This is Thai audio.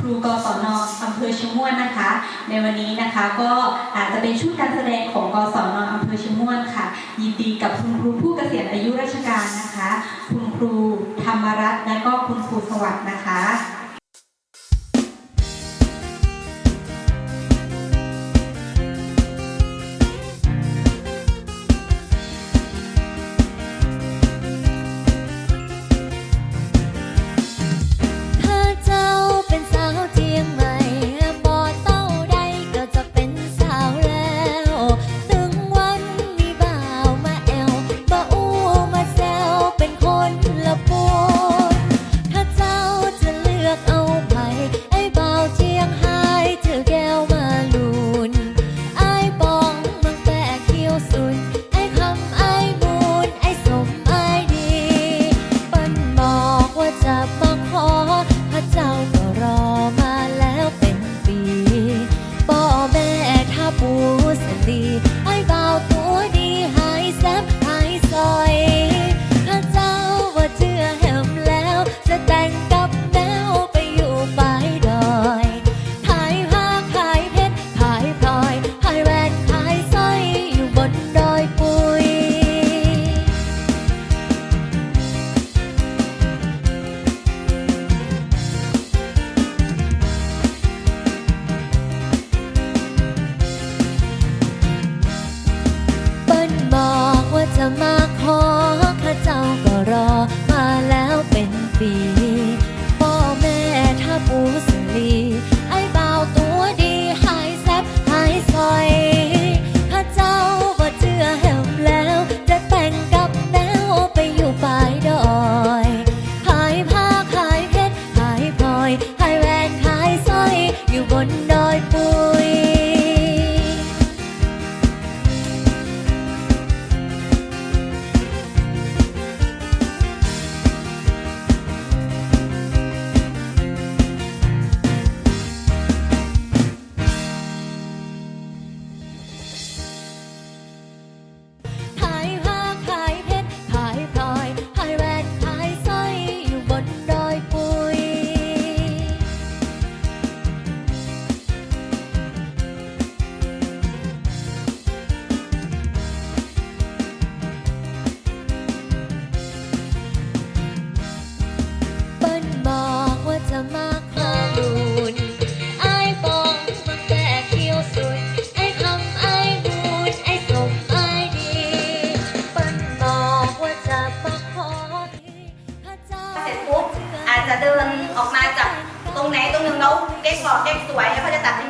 ครูกศนอำเภอชะม่วนนะคะ ในวันนี้นะคะก็อาจจะเป็นชุดการแสดงของกศนอำเภอชะม่วนค่ะ ยินดีกับคุณครูผู้เกษียณอายุราชการนะคะ คุณครูธรรมรัตน์และก็คุณครูสวัสดิ์นะคะ thee เก่งหล่อเก่งสวยแล้วเขาจะตัดสิน